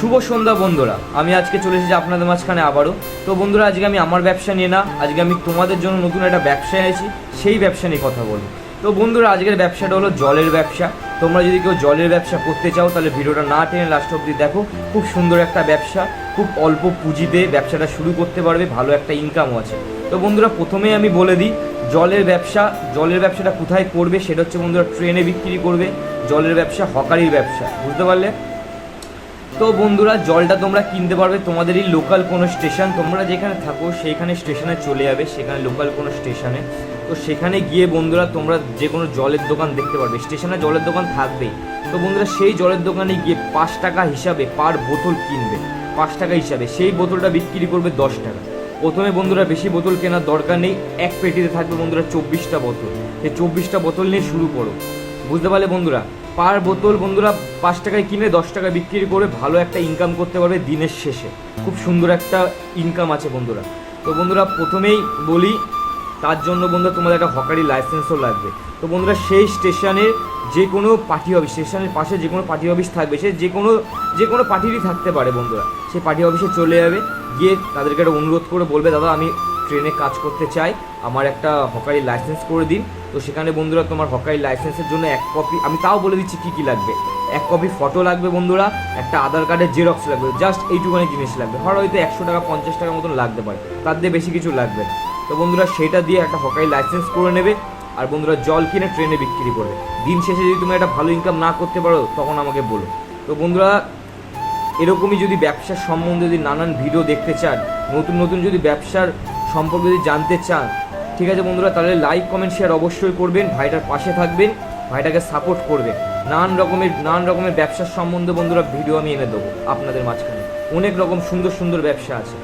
শুভ সন্ধ্যা বন্ধুরা। আমি আজকে চলে এসেছি আপনাদের মাঝখানে আবারও। তো বন্ধুরা, আজকে আমি আমার ব্যবসা নিয়ে না, আজকে আমি তোমাদের জন্য নতুন একটা ব্যবসা এনেছি, সেই ব্যবসা নিয়ে কথা বলব। তো বন্ধুরা, আজকের ব্যবসাটা হলো জলের ব্যবসা। তোমরা যদি কেউ জলের ব্যবসা করতে চাও, তাহলে ভিডিওটা না টেনে লাস্ট অব্দি দেখো। খুব সুন্দর একটা ব্যবসা, খুব অল্প পুঁজিতে ব্যবসাটা শুরু করতে পারবে, ভালো একটা ইনকামও আছে। তো বন্ধুরা, প্রথমেই আমি বলে দিই, জলের ব্যবসা, জলের ব্যবসাটা কোথায় করবে, সেটা হচ্ছে বন্ধুরা, ট্রেনে বিক্রি করবে। জলের ব্যবসা, হকারির ব্যবসা, বুঝতে পারলে? তো বন্ধুরা, জলটা তোমরা কিনতে পারবে। তোমাদেরই লোকাল কোনো স্টেশন তোমরা যেখানে থাকো সেইখানে স্টেশনে চলে যাবে, সেখানে লোকাল কোনো স্টেশনে তো সেখানে গিয়ে বন্ধুরা, তোমরা যে কোনো জলের দোকান দেখতে পারবে। স্টেশনে জলের দোকান থাকবেই। তো বন্ধুরা, সেই জলের দোকানে গিয়ে পাঁচ টাকা হিসাবে পার বোতল কিনবে। পাঁচ টাকা হিসাবে। সেই বোতলটা বিক্রি করবে দশ টাকা। প্রথমে বন্ধুরা, বেশি বোতল কেনার দরকার নেই। এক পেটিতে থাকবে বন্ধুরা চব্বিশটা বোতল। সেই চব্বিশটা বোতল নিয়ে শুরু করো। বুঝতে পারলে বন্ধুরা? পার বোতল বন্ধুরা পাঁচ টাকায় কিনে দশ টাকা বিক্রি করে ভালো একটা ইনকাম করতে পারবে দিনের শেষে। খুব সুন্দর একটা ইনকাম আছে বন্ধুরা। তো বন্ধুরা প্রথমেই বলি, তার জন্য বন্ধুরা তোমাদের একটা হকারি লাইসেন্সও লাগবে। তো বন্ধুরা সেই স্টেশনে যে কোনো পার্টি অফিস স্টেশনের পাশে যে কোনো পার্টি অফিস থাকবে, সে যে কোনো যে কোনো পার্টিরই থাকতে পারে বন্ধুরা। সেই পার্টি অফিসে চলে যাবে, গিয়ে তাদেরকে একটা অনুরোধ করে বলবে, দাদা, আমি ট্রেনে কাজ করতে চাই, আমার একটা হকারি লাইসেন্স করে দিন। তো সেখানে বন্ধুরা, তোমার হকারি লাইসেন্সের জন্য এক কপি আমি তাও বলে দিচ্ছি কী কী লাগবে। এক কপি ফটো লাগবে বন্ধুরা, একটা আধার কার্ডের জেরক্স লাগবে জাস্ট এইটুখানি জিনিস লাগবে। হয় হয়তো একশো টাকা, পঞ্চাশ টাকার মতন লাগতে পারে, তার দিয়ে বেশি কিছু লাগবে তো বন্ধুরা, সেটা দিয়ে একটা হকারি লাইসেন্স করে নেবে, আর বন্ধুরা, জল কিনে ট্রেনে বিক্রি করবে। দিন শেষে যদি তুমি একটা ভালো ইনকাম না করতে পারো, তখন আমাকে বলো। তো বন্ধুরা, এরকমই যদি ব্যবসার সম্বন্ধে যদি নানান ভিডিও দেখতে চান, নতুন নতুন যদি ব্যবসার সম্পর্কে যদি জানতে চান, ঠিক আছে বন্ধুরা, তাহলে লাইক কমেন্ট শেয়ার অবশ্যই করবেন, ভাইটার পাশে থাকবেন, ভাইটাকে সাপোর্ট করবেন। নানান রকমের নানান রকমের ব্যবসার সম্বন্ধে বন্ধুরা ভিডিও আমি এনে দেবো আপনাদের মাঝখানে। অনেক রকম সুন্দর সুন্দর ব্যবসা আছে।